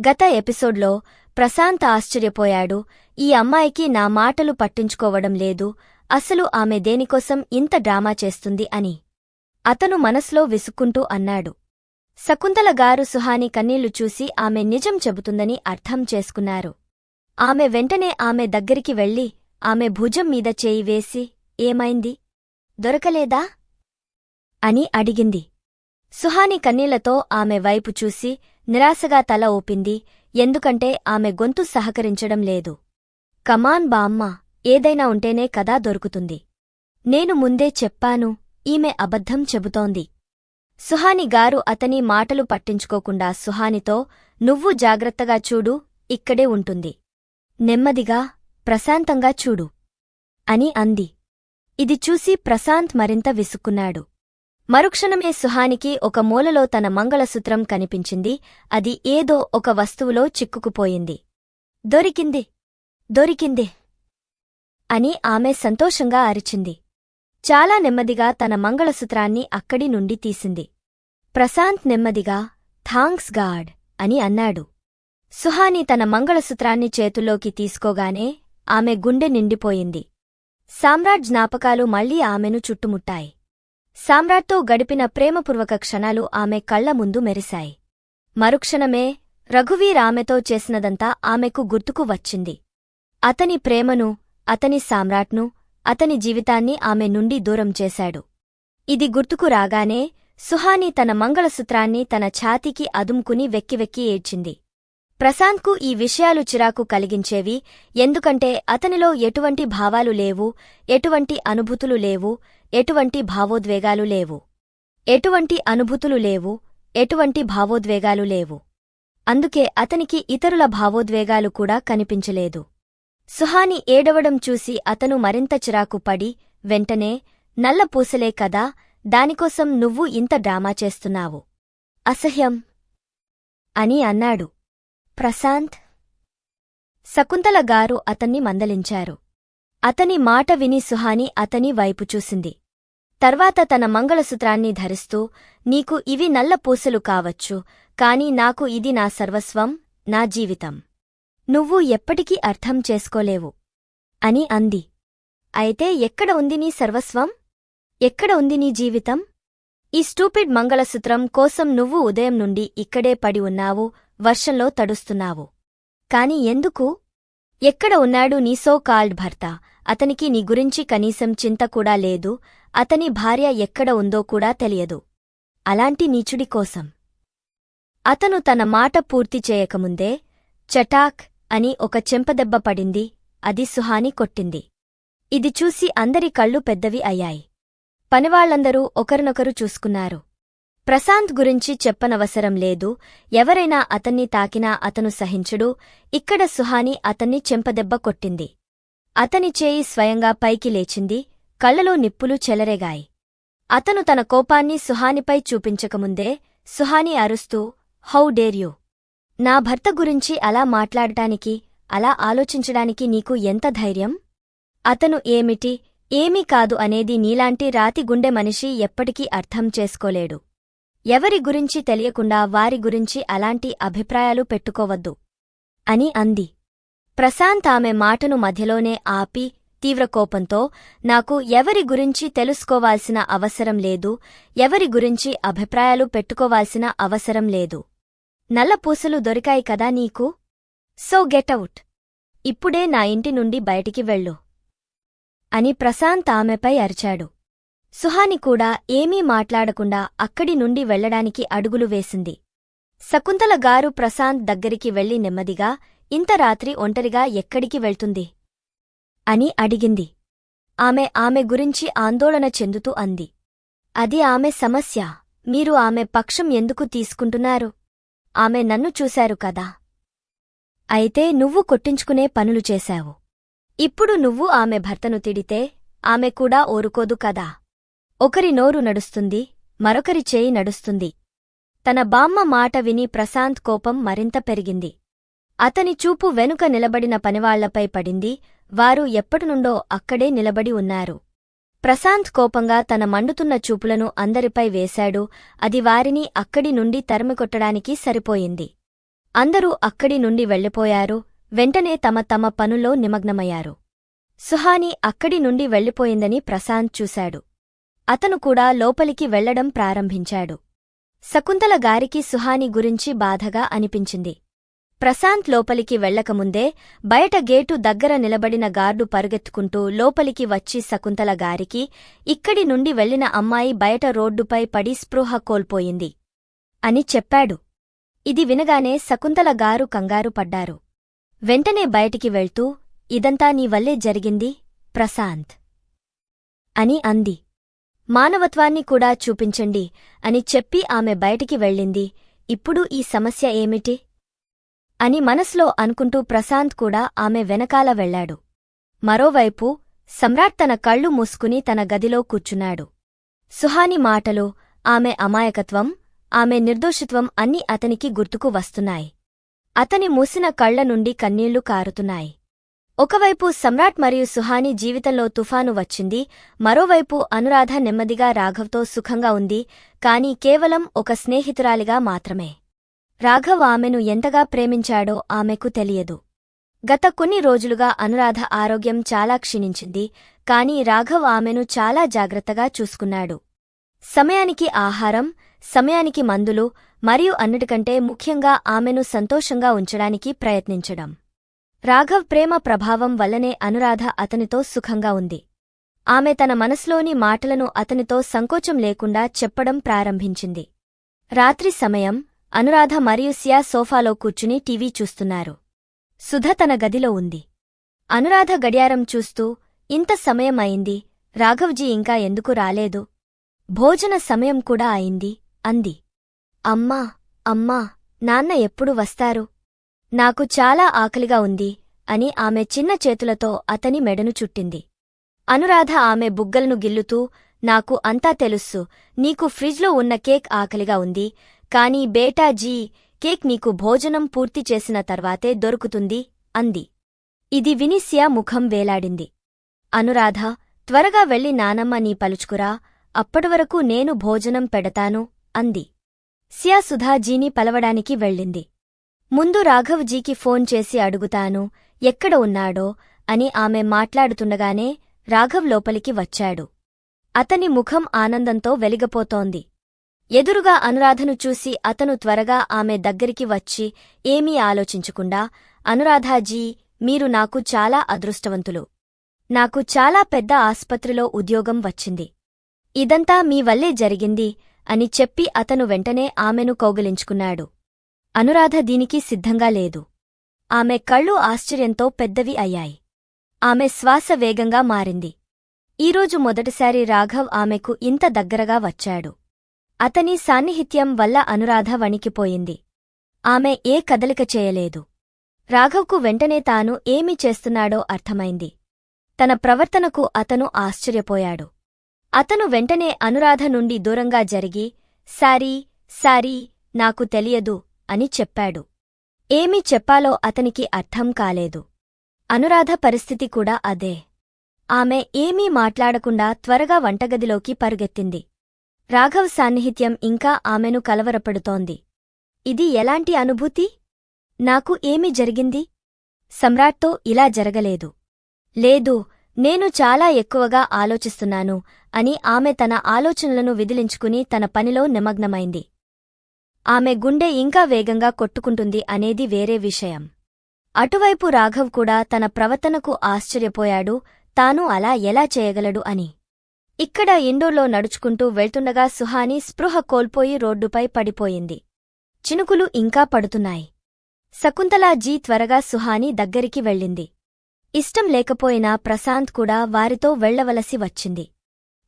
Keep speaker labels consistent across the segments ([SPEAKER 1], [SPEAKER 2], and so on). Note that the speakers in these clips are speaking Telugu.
[SPEAKER 1] గత ఎపిసోడ్లో ప్రశాంత్ ఆశ్చర్యపోయాడు. ఈ అమ్మాయికి నా మాటలు పట్టించుకోవడం లేదు. అసలు ఆమె దేనికోసం ఇంత డ్రామా చేస్తుంది అని. అతను మనస్లో విసుక్కుంటూ అన్నాడు. శకుంతల గారు సుహాని కన్నీళ్ళు చూసి ఆమె నిజం చెబుతుందని అర్థం చేసుకున్నారు. ఆమె వెంటనే ఆమె దగ్గరికి వెళ్ళి ఆమె భుజం మీద చేయి వేసి ఏమైంది? దొరకలేదా? అని అడిగింది. సుహాని కన్నీళ్ళతో ఆమె వైపు చూసి నిరాశగా తల ఊపింది ఎందుకంటే ఆమె గొంతు సహకరించడం లేదు. కమాన్ బామ్మ ఏదైనా ఉంటేనే కదా దొరుకుతుంది. నేను ముందే చెప్పాను ఈమె అబద్ధం చెబుతోంది. సుహాని గారు అతని మాటలు పట్టించుకోకుండా సుహానితో నువ్వు జాగ్రత్తగా చూడు ఇక్కడే ఉంటుంది. నెమ్మదిగా ప్రశాంతంగా చూడు. అని అంది. ఇది చూసి ప్రశాంత్ మరింత విసుక్కున్నాడు. మరుక్షణమే సుహానికి ఒక మూలలో తన మంగళసూత్రం కనిపించింది. అది ఏదో ఒక వస్తువులో చిక్కుకుపోయింది. దొరికింది. దొరికింది. అని ఆమె సంతోషంగా అరిచింది. చాలా నెమ్మదిగా తన మంగళసూత్రాన్ని అక్కడి నుండి తీసింది. ప్రశాంత్ నెమ్మదిగా థాంక్స్ గాడ్ అని అన్నాడు. సుహాని తన మంగళసూత్రాన్ని చేతుల్లోకి తీసుకోగానే ఆమె గుండె నిండిపోయింది. సామ్రాట్ జ్ఞాపకాలు మళ్ళీ ఆమెను చుట్టుముట్టాయి. సామ్రాట్తో గడిపిన ప్రేమపూర్వక క్షణాలు ఆమె కళ్ళ ముందు మెరిశాయి. మరుక్షణమే రఘువీర్ ఆమెతో చేసినదంతా ఆమెకు గుర్తుకు వచ్చింది. అతని ప్రేమను అతని సామ్రాట్ను అతని జీవితాన్ని ఆమె నుండి దూరం చేశాడు. ఇది గుర్తుకు రాగానే సుహాని తన మంగళసూత్రాన్ని తన ఛాతీకి అదుముకుని వెక్కివెక్కి ఏడ్చింది. ప్రశాంత్కు ఈ విషయాలు చిరాకు కలిగించేవి ఎందుకంటే అతనిలో ఎటువంటి భావాలు లేవు ఎటువంటి అనుభూతులు లేవు ఎటువంటి భావోద్వేగాలు లేవు. ఎటువంటి అనుభూతులు లేవు ఎటువంటి భావోద్వేగాలు లేవు. అందుకే అతనికి ఇతరుల భావోద్వేగాలు కూడా కనిపించలేదు. సుహాని ఏడవడం చూసి అతను మరింత చిరాకు పడి వెంటనే నల్ల పూసలే కదా దానికోసం నువ్వు ఇంత డ్రామా చేస్తున్నావు. అసహ్యం. అని అన్నాడు. ప్రశాంత్. శకుంతల గారు అతన్ని మందలించారు. అతని మాట విని సుహాని అతని వైపు చూసింది. తర్వాత తన మంగళసూత్రాన్ని ధరిస్తూ నీకు ఇవి నల్ల పూసలు కావచ్చు కాని నాకు ఇది నా సర్వస్వం నా జీవితం. నువ్వు ఎప్పటికీ అర్థం చేసుకోలేవు. అని అంది. అయితే ఎక్కడ ఉంది నీ సర్వస్వం? ఎక్కడ ఉంది నీ జీవితం? ఈ స్టూపిడ్ మంగళసూత్రం కోసం నువ్వు ఉదయం నుండి ఇక్కడే పడి ఉన్నావు వర్షంలో తడుస్తున్నావు. కాని ఎందుకు? ఎక్కడ ఉన్నాడు నీ సో కాల్డ్ భర్త? అతనికి నీ గురించి కనీసం చింత కూడా లేదు అతని భార్య ఎక్కడ ఉందో కూడా తెలియదు. అలాంటి నీచుడి కోసం. అతను తన మాట పూర్తి చేయకముందే చటాక్ అని ఒక చెంపదెబ్బ పడింది అది సుహాని కొట్టింది. ఇది చూసి అందరి కళ్ళు పెద్దవి అయ్యాయి. పనివాళ్ళందరూ ఒకరినొకరు చూసుకున్నారు. ప్రశాంత్ గురించి చెప్పనవసరం లేదు ఎవరైనా అతన్ని తాకినా అతను సహించడు ఇక్కడ సుహాని అతన్ని చెంపదెబ్బ కొట్టింది. అతని చేయి స్వయంగా పైకి లేచింది కళ్ళలో నిప్పులు చెలరేగాయి. అతను తన కోపాన్ని సుహానిపై చూపించకముందే సుహాని అరుస్తూ హౌ డేర్ యూ? నా భర్త గురించి అలా మాట్లాడటానికి అలా ఆలోచించడానికి నీకు ఎంత ధైర్యం? అతను ఏమిటి ఏమీ కాదు అనేది నీలాంటి రాతి గుండె మనిషి ఎప్పటికీ అర్థం చేసుకోలేడు. ఎవరి గురించి తెలియకుండా వారి గురించి అలాంటి అభిప్రాయాలు పెట్టుకోవద్దు అని అంది. ప్రశాంత్ ఆమె మాటను మధ్యలోనే ఆపి తీవ్ర కోపంతో నాకు ఎవరి గురించి తెలుసుకోవాల్సిన అవసరం లేదు ఎవరి గురించి అభిప్రాయాలు పెట్టుకోవాల్సిన అవసరం లేదు. నల్లపూసలు దొరికాయి కదా నీకు? సో గెటౌట్ ఇప్పుడే నా ఇంటి నుండి బయటికి వెళ్ళు అని ప్రశాంత్ ఆమెపై అరిచాడు. సుహాని కూడా ఏమీ మాట్లాడకుండా అక్కడి నుండి వెళ్ళడానికి అడుగులు వేసింది. శకుంతల గారు ప్రశాంత్ దగ్గరికి వెళ్ళి నెమ్మదిగా ఇంత రాత్రి ఒంటరిగా ఎక్కడికి వెళ్తుంది? అని అడిగింది. ఆమె ఆమె గురించి ఆందోళన చెందుతూ అంది. అది ఆమె సమస్య. మీరు ఆమె పక్షం ఎందుకు తీసుకుంటున్నారు? ఆమె నన్ను చూశారు కదా. అయితే నువ్వు కొట్టించుకునే పనులు చేశావు. ఇప్పుడు నువ్వు ఆమె భర్తను తిడితే ఆమె కూడా ఓరుకోదు కదా. ఒకరి నోరు నడుస్తుంది మరొకరి చేయి నడుస్తుంది. తన బామ్మ మాట విని ప్రశాంత్ కోపం మరింత పెరిగింది. అతని చూపు వెనుక నిలబడిన పనివాళ్ళపై పడింది. వారు ఎప్పటినుండో అక్కడే నిలబడి ఉన్నారు. ప్రశాంత్ కోపంగా తన మండుతున్న చూపులను అందరిపై వేశాడు. అది వారిని అక్కడి నుండి తరిమికొట్టడానికి సరిపోయింది. అందరూ అక్కడి నుండి వెళ్ళిపోయారు. వెంటనే తమ తమ పనుల్లో నిమగ్నమయ్యారు. సుహాని అక్కడి నుండి వెళ్ళిపోయిందని ప్రశాంత్ చూశాడు. అతను కూడా లోపలికి వెళ్ళడం ప్రారంభించాడు. శకుంతల గారికి సుహాని గురించి బాధగా అనిపించింది. ప్రశాంత్ లోపలికి వెళ్ళకముందే బయట గేటు దగ్గర నిలబడిన గార్డు పరుగెత్తుకుంటూ లోపలికి వచ్చి శకుంతల గారికి ఇక్కడి నుండి వెళ్ళిన అమ్మాయి బయట రోడ్డుపై పడి స్పృహ కోల్పోయింది అని చెప్పాడు. ఇది వినగానే శకుంతల గారు కంగారు పడ్డారు. వెంటనే బయటికి వెళ్తూ ఇదంతా నీ వల్లే జరిగింది ప్రశాంత్ అని అంది. మానవత్వాన్ని కూడా చూపించండి అని చెప్పి ఆమె బయటికి వెళ్ళింది. ఇప్పుడు ఈ సమస్య ఏమిటి? అని మనసులో అనుకుంటూ ప్రశాంత్ కూడా ఆమె వెనకాల వెళ్ళాడు మరోవైపు సమ్రాట్ తన కళ్ళు మూసుకుని తన గదిలో కూర్చున్నాడు. సుహాని మాటలు ఆమె అమాయకత్వం ఆమె నిర్దోషిత్వం అన్నీ అతనికి గుర్తుకు వస్తున్నాయి. అతని మూసిన కళ్ళ నుండి కన్నీళ్ళు కారుతున్నాయి. ఒకవైపు సమ్రాట్ మరియు సుహాని జీవితంలో తుఫాను వచ్చింది మరోవైపు అనురాధ నెమ్మదిగా రాఘవ్తో సుఖంగా ఉంది కాని కేవలం ఒక స్నేహితురాలిగా మాత్రమే. రాఘవ్ ఆమెను ఎంతగా ప్రేమించాడో ఆమెకు తెలియదు. గత కొన్ని రోజులుగా అనురాధ ఆరోగ్యం చాలా క్షీణించింది కాని రాఘవ్ ఆమెను చాలా జాగ్రత్తగా చూసుకున్నాడు. సమయానికి ఆహారం సమయానికి మందులు మరియు అన్నిటికంటే ముఖ్యంగా ఆమెను సంతోషంగా ఉంచడానికి ప్రయత్నించడం. రాఘవ్ ప్రేమ ప్రభావం వల్లనే అనురాధ అతనితో సుఖంగా ఉంది. ఆమె తన మనసులోని మాటలను అతనితో సంకోచం లేకుండా చెప్పడం ప్రారంభించింది. రాత్రి సమయం అనురాధ మరియు సియా సోఫాలో కూర్చుని టీవీ చూస్తున్నారు. సుధ తన గదిలో ఉంది. అనురాధ గడియారం చూస్తూ ఇంత సమయం అయింది రాఘవ్జీ ఇంకా ఎందుకు రాలేదు? భోజన సమయం కూడా అయింది అంది. అమ్మా అమ్మా నాన్న ఎప్పుడు వస్తారు? నాకు చాలా ఆకలిగా ఉంది అని ఆమె చిన్న చేతులతో అతని మెడను చుట్టింది. అనురాధ ఆమె బుగ్గలను గిల్లుతూ నాకు అంతా తెలుస్సు నీకు ఫ్రిజ్లో ఉన్న కేక్ ఆకలిగా ఉంది కాని బేటాజీ కేక్ నీకు భోజనం పూర్తి చేసిన తర్వాతే దొరుకుతుంది అంది. ఇది విని ముఖం వేలాడింది. అనురాధ త్వరగా వెళ్ళి నానమ్మ నీ పలుచుకురా అప్పటివరకు నేను భోజనం పెడతాను అంది. సియా సుధాజీని పలవడానికి వెళ్ళింది. ముందు రాఘవ్జీకి ఫోన్ చేసి అడుగుతాను ఎక్కడ ఉన్నాడో అని ఆమె మాట్లాడుతుండగానే రాఘవ్ లోపలికి వచ్చాడు. అతని ముఖం ఆనందంతో వెలిగపోతోంది. ఎదురుగా అనురాధను చూసి అతను త్వరగా ఆమె దగ్గరికి వచ్చి ఏమీ ఆలోచించకుండా అనురాధాజీ మీరు నాకు చాలా అదృష్టవంతులు. నాకు చాలా పెద్ద ఆస్పత్రిలో ఉద్యోగం వచ్చింది. ఇదంతా మీ వల్లే జరిగింది అని చెప్పి అతను వెంటనే ఆమెను కౌగిలించుకున్నాడు. అనురాధ దీనికి సిద్ధంగా లేదు. ఆమె కళ్ళు ఆశ్చర్యంతో పెద్దవి అయ్యాయి. ఆమె శ్వాస వేగంగా మారింది. ఈరోజు మొదటిసారి రాఘవ్ ఆమెకు ఇంత దగ్గరగా వచ్చాడు. అతని సాన్నిహిత్యం వల్ల అనురాధ వణికిపోయింది. ఆమె ఏ కదలిక చేయలేదు. రాఘవ్కు వెంటనే తాను ఏమి చేస్తున్నాడో అర్థమైంది. తన ప్రవర్తనకు అతను ఆశ్చర్యపోయాడు. అతను వెంటనే అనురాధ నుండి దూరంగా జరిగి సారీ సారీ నాకు తెలియదు అని చెప్పాడు. ఏమి చెప్పాలో అతనికి అర్థం కాలేదు. అనురాధ పరిస్థితి కూడా అదే. ఆమె ఏమీ మాట్లాడకుండా త్వరగా వంటగదిలోకి పరుగెత్తింది. రాఘవ్ సాన్నిహిత్యం ఇంకా ఆమెను కలవరపడుతోంది. ఇది ఎలాంటి అనుభూతి? నాకు ఏమి జరిగింది? సమ్రాట్తో ఇలా జరగలేదు. లేదు నేను చాలా ఎక్కువగా ఆలోచిస్తున్నాను అని ఆమె తన ఆలోచనలను విదిలించుకుని తన పనిలో నిమగ్నమైంది. ఆమె గుండె ఇంకా వేగంగా కొట్టుకుంటుంది అనేది వేరే విషయం. అటువైపు రాఘవ్ కూడా తన ప్రవర్తనకు ఆశ్చర్యపోయాడు తాను అలా ఎలా చేయగలడు అని. ఇక్కడ ఇండోర్లో నడుచుకుంటూ వెళ్తుండగా సుహాని స్పృహ కోల్పోయి రోడ్డుపై పడిపోయింది. చినుకులు ఇంకా పడుతున్నాయి. శకుంతలాజీ త్వరగా సుహాని దగ్గరికి వెళ్ళింది. ఇష్టం లేకపోయినా ప్రశాంత్ కూడా వారితో వెళ్ళవలసి వచ్చింది.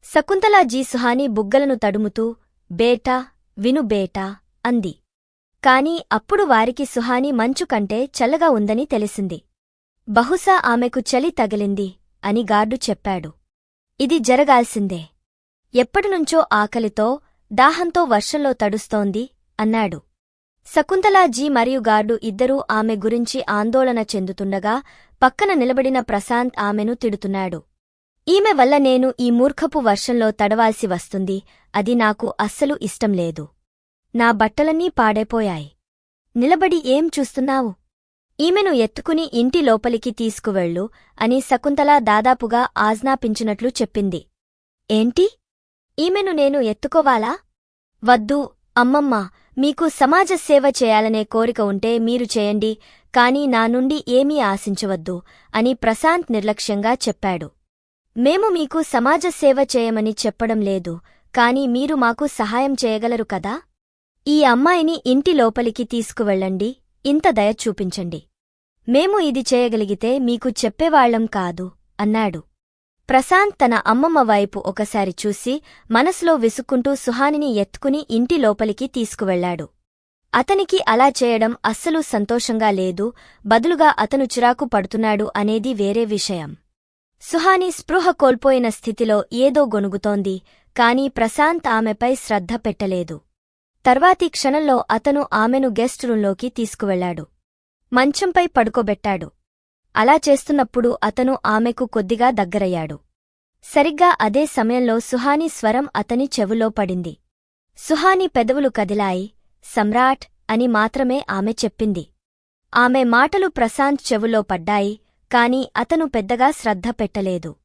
[SPEAKER 1] శకుంతలాజీ సుహాని బుగ్గలను తడుముతూ బేటా విను బేటా అంది. కాని అప్పుడు వారికి సుహాని మంచు కంటే చల్లగా ఉందని తెలిసింది. బహుశా ఆమెకు చలి తగిలింది అని గార్డు చెప్పాడు. ఇది జరగాల్సిందే. ఎప్పటినుంచో ఆకలితో దాహంతో వర్షంలో తడుస్తోంది అన్నాడు. శకుంతలాజీ మరియు గార్డు ఇద్దరూ ఆమె గురించి ఆందోళన చెందుతుండగా పక్కన నిలబడిన ప్రశాంత్ ఆమెను తిడుతున్నాడు. ఈమె వల్ల నేను ఈ మూర్ఖపు వర్షంలో తడవాల్సి వస్తుంది అది నాకు అస్సలు ఇష్టం లేదు. నా బట్టలన్నీ పాడైపోయాయి. నిలబడి ఏం చూస్తున్నావు? ఈమెను ఎత్తుకుని ఇంటి లోపలికి తీసుకువెళ్ళు అని శకుంతల దాదాపుగా ఆజ్ఞాపించినట్లు చెప్పింది. ఏంటి? ఈమెను నేను ఎత్తుకోవాలా? వద్దు అమ్మమ్మ మీకు సమాజ సేవ చేయాలనే కోరిక ఉంటే మీరు చేయండి కాని నా నుండి ఏమీ ఆశించవద్దు అని ప్రశాంత్ నిర్లక్ష్యంగా చెప్పాడు. మేము మీకు సమాజ సేవ చేయమని చెప్పడం లేదు కాని మీరు మాకు సహాయం చేయగలరు కదా? ఈ అమ్మాయిని ఇంటి లోపలికి తీసుకువెళ్ళండి ఇంత దయ చూపించండి. మేము ఇది చేయగలిగితే మీకు చెప్పేవాళ్ళం కాదు అన్నాడు. ప్రశాంత్ తన అమ్మమ్మ వైపు ఒకసారి చూసి మనసులో విసుక్కుంటూ సుహానిని ఎత్తుకుని ఇంటి లోపలికి తీసుకువెళ్ళాడు అతనికి అలా చేయడం అస్సలు సంతోషంగా లేదు బదులుగా అతను చిరాకు పడుతున్నాడు అనేది వేరే విషయం. సుహాని స్పృహ కోల్పోయిన స్థితిలో ఏదో గొనుగుతోంది కాని ప్రశాంత్ ఆమెపై శ్రద్ధ పెట్టలేదు. తర్వాతి క్షణంలో అతను ఆమెను గెస్ట్ రూంలోకి తీసుకువెళ్ళాడు మంచంపై పడుకోబెట్టాడు. అలా చేస్తున్నప్పుడు అతను ఆమెకు కొద్దిగా దగ్గరయ్యాడు. సరిగ్గా అదే సమయంలో సుహాని స్వరం అతని చెవులో పడింది. సుహాని పెదవులు కదిలాయి సమ్రాట్ అని మాత్రమే ఆమె చెప్పింది. ఆమె మాటలు ప్రశాంత్ చెవులో పడ్డాయి కాని అతను పెద్దగా శ్రద్ధ పెట్టలేదు.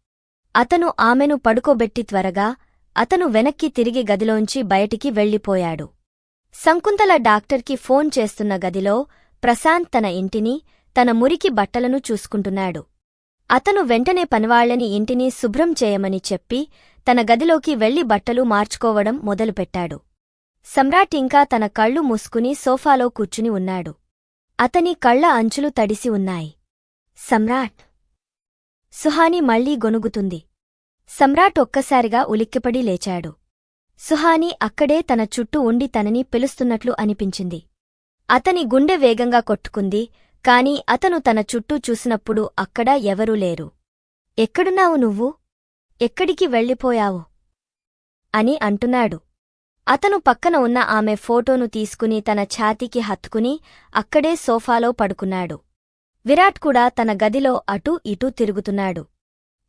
[SPEAKER 1] అతను ఆమెను పడుకోబెట్టి త్వరగా అతను వెనక్కి తిరిగి గదిలోంచి బయటికి వెళ్ళిపోయాడు. శంకుంతల డాక్టర్కి ఫోన్ చేస్తున్న గదిలో ప్రశాంత్ తన ఇంటిని తన మురికి బట్టలను చూసుకుంటున్నాడు. అతను వెంటనే పనివాళ్ళని ఇంటిని శుభ్రం చేయమని చెప్పి తన గదిలోకి వెళ్ళి బట్టలు మార్చుకోవడం మొదలుపెట్టాడు. సమ్రాట్ ఇంకా తన కళ్ళు మూసుకుని సోఫాలో కూర్చుని ఉన్నాడు. అతని కళ్ళ అంచులు తడిసి ఉన్నాయి. సమ్రాట్! సుహాని మళ్ళీ గొనుగుతుంది సమ్రాట్ ఒక్కసారిగా ఉలిక్కిపడి లేచాడు. సుహాని అక్కడే తన చుట్టూ ఉండి తనని పిలుస్తున్నట్లు అనిపించింది. అతని గుండె వేగంగా కొట్టుకుంది కాని అతను తన చుట్టూ చూసినప్పుడు అక్కడ ఎవరూ లేరు. ఎక్కడున్నావు నువ్వు? ఎక్కడికి వెళ్ళిపోయావు అని అంటున్నాడు. అతను పక్కన ఉన్న ఆమె ఫోటోను తీసుకుని తన ఛాతీకి హత్తుకుని అక్కడే సోఫాలో పడుకున్నాడు. విరాట్ కూడా తన గదిలో అటూ ఇటూ తిరుగుతున్నాడు.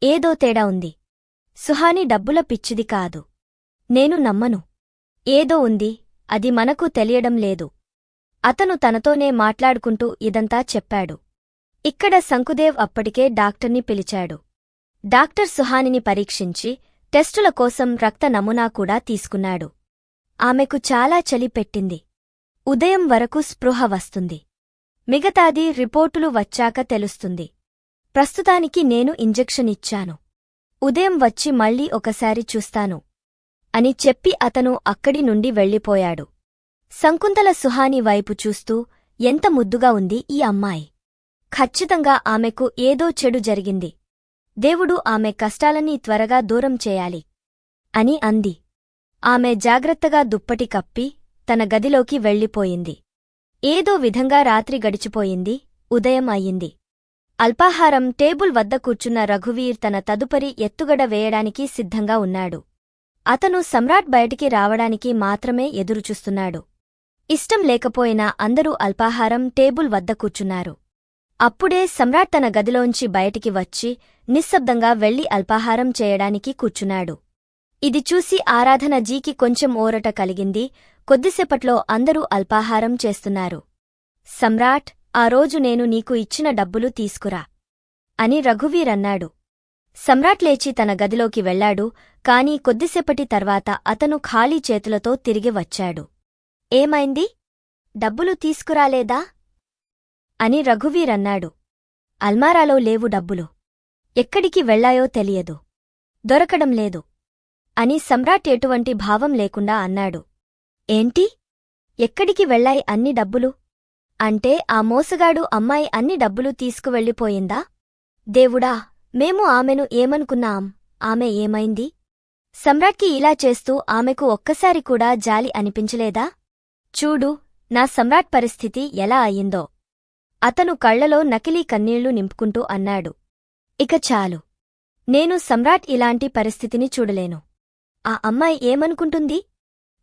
[SPEAKER 1] ఏదో తేడా ఉంది. సుహాని డబ్బుల పిచ్చిది కాదు. నేను నమ్మను. ఏదో ఉంది. అది మనకు తెలియడం లేదు. అతను తనతోనే మాట్లాడుకుంటూ ఇదంతా చెప్పాడు. ఇక్కడ శంకుదేవ్ అప్పటికే డాక్టర్ని పిలిచాడు. డాక్టర్ సుహానిని పరీక్షించి టెస్టుల కోసం రక్త నమూనా కూడా తీసుకున్నాడు. ఆమెకు చాలా చలి పెట్టింది. ఉదయం వరకు స్పృహ వస్తుంది. మిగతాది రిపోర్టులు వచ్చాక తెలుస్తుంది. ప్రస్తుతానికి నేను ఇంజెక్షన్ ఇచ్చాను. ఉదయం వచ్చి మళ్ళీ ఒకసారి చూస్తాను. అని చెప్పి అతను అక్కడి నుండి వెళ్ళిపోయాడు. శంకుంతల సుహాని వైపు చూస్తూ ఎంత ముద్దుగా ఉంది ఈ అమ్మాయి. ఖచ్చితంగా ఆమెకు ఏదో చెడు జరిగింది. దేవుడు ఆమె కష్టాలన్నీ త్వరగా దూరం చేయాలి అని అంది. ఆమె జాగ్రత్తగా దుప్పటి కప్పి తన గదిలోకి వెళ్ళిపోయింది. ఏదో విధంగా రాత్రి గడిచిపోయింది ఉదయం అయ్యింది. అల్పాహారం టేబుల్ వద్ద కూర్చున్న రఘువీర్ తన తదుపరి ఎత్తుగడ వేయడానికి సిద్ధంగా ఉన్నాడు. అతను సమ్రాట్ బయటికి రావడానికి మాత్రమే ఎదురుచూస్తున్నాడు. ఇష్టం లేకపోయినా అందరూ అల్పాహారం టేబుల్ వద్ద కూర్చున్నారు. అప్పుడే సమ్రాట్ తన గదిలోంచి బయటికి వచ్చి నిశ్శబ్దంగా వెళ్ళి అల్పాహారం చేయడానికి కూర్చున్నాడు. ఇది చూసి ఆరాధన జీకి కొంచెం ఓరట కలిగింది. కొద్దిసేపట్లో అందరూ అల్పాహారం చేస్తున్నారు. సమ్రాట్ ఆ రోజు నేను నీకు ఇచ్చిన డబ్బులు తీసుకురా అని రఘువీర్ అన్నాడు. సమ్రాట్ లేచి తన గదిలోకి వెళ్ళాడు కాని కొద్దిసేపటి తర్వాత అతను ఖాళీ చేతులతో తిరిగి వచ్చాడు. ఏమైంది? డబ్బులు తీసుకురాలేదా? అని రఘువీర్ అన్నాడు. అల్మారాలో లేవు డబ్బులు. ఎక్కడికి వెళ్ళాయో తెలియదు. దొరకడం లేదు. అని సమ్రాట్ ఎటువంటి భావం లేకుండా అన్నాడు. ఏంటి? ఎక్కడికి వెళ్ళాయి అన్ని డబ్బులు? అంటే ఆ మోసగాడు అమ్మాయి అన్ని డబ్బులు తీసుకువెళ్ళిపోయిందా? దేవుడా మేము ఆమెను ఏమనుకున్నాం? ఆమె ఏమైంది? సమ్రాట్కి ఇలా చేస్తూ ఆమెకు ఒక్కసారి కూడా జాలి అనిపించలేదా? చూడు నా సమ్రాట్ పరిస్థితి ఎలా అయిందో. అతను కళ్ళలో నకిలీ కన్నీళ్ళు నింపుకుంటూ అన్నాడు. ఇక చాలు. నేను సమ్రాట్ ఇలాంటి పరిస్థితిని చూడలేను. ఆ అమ్మాయి ఏమనుకుంటుంది?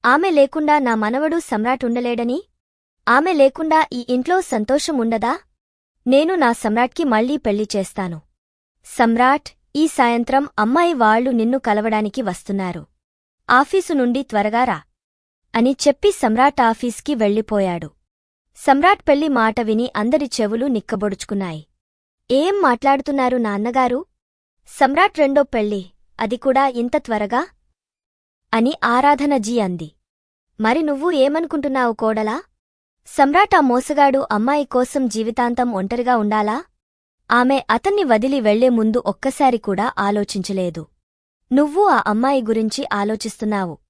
[SPEAKER 1] ఆమె లేకుండా నా మనవడు సమ్రాట్ ఉండలేడని? ఆమె లేకుండా ఈ ఇంట్లో సంతోషం ఉండదా? నేను నా సమ్రాట్కి మళ్ళీ పెళ్ళి చేస్తాను. సమ్రాట్ ఈ సాయంత్రం అమ్మాయి వాళ్ళు నిన్ను కలవడానికి వస్తున్నారు. ఆఫీసు నుండి త్వరగా రా. అని చెప్పి సమ్రాట్ ఆఫీస్కి వెళ్ళిపోయాడు. సమ్రాట్ పెళ్ళి మాట విని అందరి చెవులు నిక్కబొడుచుకున్నాయి. ఏం మాట్లాడుతున్నారు నాన్నగారు? సమ్రాట్ రెండో పెళ్ళి అది కూడా ఇంత త్వరగా అని ఆరాధనజీ అంది. మరి నువ్వు ఏమనుకుంటున్నావు కోడలా? సమ్రాట్ ఆ మోసగాడు అమ్మాయి కోసం జీవితాంతం ఒంటరిగా ఉండాలా? ఆమె అతన్ని వదిలి వెళ్ళే ముందు ఒక్కసారి కూడా ఆలోచించలేదు. నువ్వు ఆ అమ్మాయి గురించి ఆలోచిస్తున్నావు.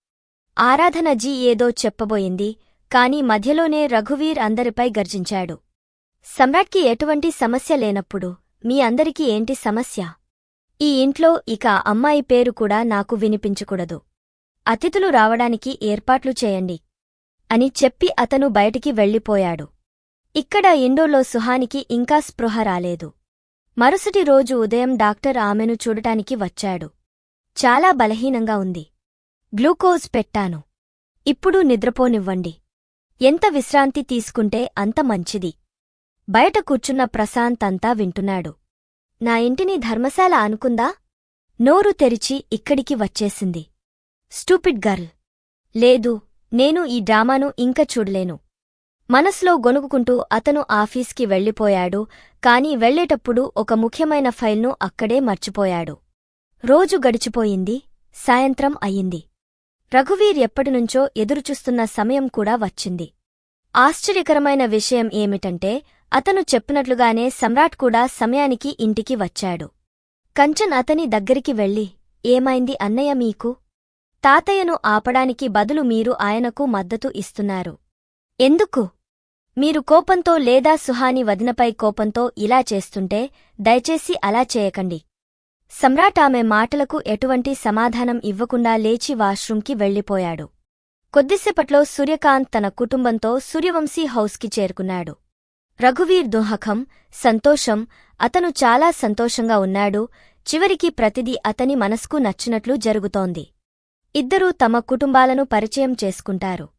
[SPEAKER 1] ఆరాధనజీ ఏదో చెప్పబోయింది కాని మధ్యలోనే రఘువీర్ అందరిపై గర్జించాడు. సమ్రాట్కి ఎటువంటి సమస్య లేనప్పుడు మీ అందరికీ ఏంటి సమస్య? ఈ ఇంట్లో ఇక అమ్మాయి పేరు కూడా నాకు వినిపించకూడదు. అతిథులు రావడానికి ఏర్పాట్లు చేయండి అని చెప్పి అతను బయటికి వెళ్ళిపోయాడు. ఇక్కడ ఇండోలో సుహానికి ఇంకా స్పృహ రాలేదు. మరుసటి రోజు ఉదయం డాక్టర్ ఆమెను చూడటానికి వచ్చాడు. చాలా బలహీనంగా ఉంది. గ్లూకోజ్ పెట్టాను. ఇప్పుడు నిద్రపోనివ్వండి. ఎంత విశ్రాంతి తీసుకుంటే అంత మంచిది. బయట కూర్చున్న ప్రశాంత్ అంతా వింటున్నాడు. నా ఇంటిని ధర్మశాల అనుకుందా? నోరు తెరిచి ఇక్కడికి వచ్చేసింది. Stupid girl. లేదు నేను ఈ డ్రామాను ఇంక చూడలేను. మనసులో గొనుగుకుంటూ అతను ఆఫీస్కి వెళ్ళిపోయాడు కాని వెళ్ళేటప్పుడు ఒక ముఖ్యమైన ఫైల్ను అక్కడే మర్చిపోయాడు. రోజు గడిచిపోయింది సాయంత్రం అయింది రఘువీర్ ఎప్పటినుంచో ఎదురుచూస్తున్న సమయం కూడా వచ్చింది. ఆశ్చర్యకరమైన విషయం ఏమిటంటే అతను చెప్పినట్లుగానే సమ్రాట్ కూడా సమయానికి ఇంటికి వచ్చాడు. కంచన్ అతని దగ్గరికి వెళ్ళి ఏమైంది అన్నయ్య మీకు? తాతయ్యను ఆపడానికి బదులు మీరు ఆయనకు మద్దతు ఇస్తున్నారు. ఎందుకు? మీరు కోపంతో లేదా సుహాని వదినపై కోపంతో ఇలా చేస్తుంటే దయచేసి అలా చేయకండి. సమ్రాట్ ఆమె మాటలకు ఎటువంటి సమాధానం ఇవ్వకుండా లేచి వాష్రూంకి వెళ్ళిపోయాడు. కొద్దిసేపట్లో సూర్యకాంత్ తన కుటుంబంతో సూర్యవంశీ హౌస్కి చేరుకున్నాడు. రఘువీర్ దుహకం సంతోషం అతను చాలా సంతోషంగా ఉన్నాడు చివరికి ప్రతిదీ అతని మనస్కు నచ్చినట్లు జరుగుతోంది. ఇద్దరూ తమ కుటుంబాలను పరిచయం చేసుకుంటారు.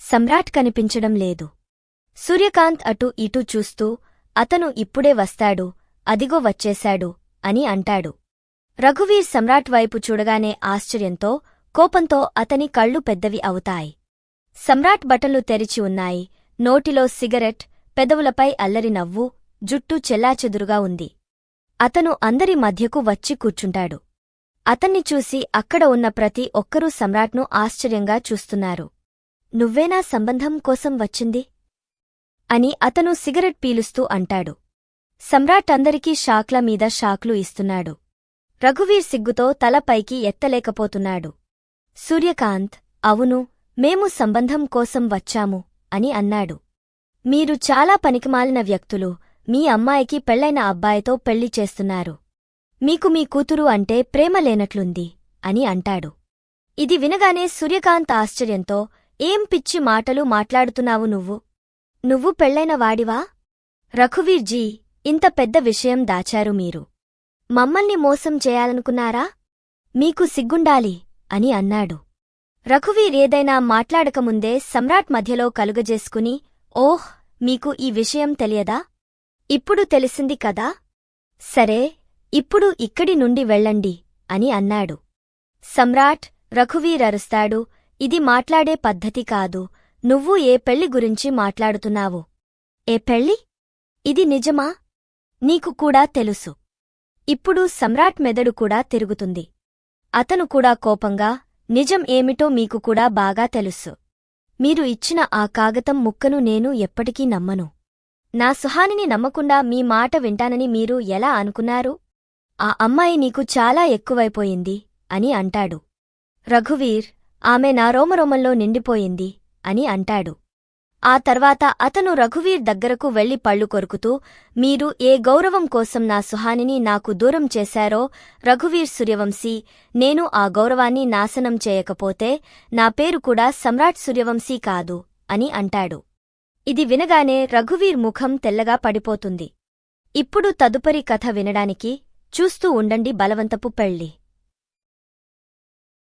[SPEAKER 1] సమ్రాట్ కనిపించడం లేదు. సూర్యకాంత్ అటు ఇటూ చూస్తూ అతను ఇప్పుడే వస్తాడు అదిగో వచ్చేశాడు అని అంటాడు. రఘువీర్ సమ్రాట్ వైపు చూడగానే ఆశ్చర్యంతో కోపంతో అతని కళ్ళు పెద్దవి అవుతాయి. సమ్రాట్ బటన్లు తెరిచి ఉన్నాయి. నోటిలో సిగరెట్ పెదవులపై అల్లరి నవ్వు జుట్టు చెల్లాచెదురుగా ఉంది. అతను అందరి మధ్యకు వచ్చి కూర్చుంటాడు. అతన్ని చూసి అక్కడ ఉన్న ప్రతి ఒక్కరూ సమ్రాట్ను ఆశ్చర్యంగా చూస్తున్నారు. నువ్వేనా సంబంధం కోసం వచ్చింది? అని అతను సిగరెట్ పీలుస్తూ అంటాడు. సమ్రాట్ అందరికీ షాక్ల మీద షాక్లు ఇస్తున్నాడు. రఘువీర్ సిగ్గుతో తల పైకి ఎత్తలేకపోతున్నాడు. సూర్యకాంత్ అవును మేము సంబంధం కోసం వచ్చాము అని అన్నాడు. మీరు చాలా పనికిమాలిన వ్యక్తులు మీ అమ్మాయికి పెళ్ళైన అబ్బాయితో పెళ్ళి చేస్తున్నారు. మీకు మీ కూతురు అంటే ప్రేమ లేనట్లుంది అని అంటాడు. ఇది వినగానే సూర్యకాంత్ ఆశ్చర్యంతో ఏం పిచ్చి మాటలు మాట్లాడుతున్నావు నువ్వు? నువ్వు పెళ్ళైన వాడివా? రఘువీర్జీ ఇంత పెద్ద విషయం దాచారు మీరు. మమ్మల్ని మోసం చేయాలనుకున్నారా? మీకు సిగ్గుండాలి అని అన్నాడు. రఘువీర్ ఏదైనా మాట్లాడకముందే సమ్రాట్ మధ్యలో కలుగజేసుకుని ఓహ్ మీకు ఈ విషయం తెలియదా? ఇప్పుడు తెలిసింది కదా? సరే ఇప్పుడు ఇక్కడి నుండి వెళ్ళండి అని అన్నాడు. సమ్రాట్ రఘువీర్ అరుస్తాడు ఇది మాట్లాడే పద్ధతి కాదు నువ్వు ఏ పెళ్ళి గురించి మాట్లాడుతున్నావు? ఏ పెళ్ళి? ఇది నిజమా? నీకు కూడా తెలుసు. ఇప్పుడు సమ్రాట్ మెదడు కూడా తిరుగుతుంది. అతను కూడా కోపంగా నిజం ఏమిటో మీకు కూడా బాగా తెలుసు. మీరు ఇచ్చిన ఆ కాగతం ముక్కను నేను ఎప్పటికీ నమ్మను. నా సుహానిని నమ్మకుండా మీ మాట వింటానని మీరు ఎలా అనుకున్నారు? ఆ అమ్మాయి నీకు చాలా ఎక్కువైపోయింది అని అంటాడు. రఘువీర్ ఆమె నా రోమరోమంలో నిండిపోయింది అని అంటాడు. ఆ తర్వాత అతను రఘువీర్ దగ్గరకు వెళ్ళి పళ్ళు కొరుకుతూ మీరు ఏ గౌరవం కోసం నా సుహానిని నాకు దూరం చేశారో రఘువీర్ సూర్యవంశీ నేను ఆ గౌరవాన్ని నాశనం చేయకపోతే నా పేరు కూడా సమ్రాట్ సూర్యవంశీ కాదు అని అంటాడు. ఇది వినగానే రఘువీర్ ముఖం తెల్లగా పడిపోతుంది. ఇప్పుడు తదుపరి కథ వినడానికి చూస్తూ ఉండండి బలవంతపు పెళ్ళి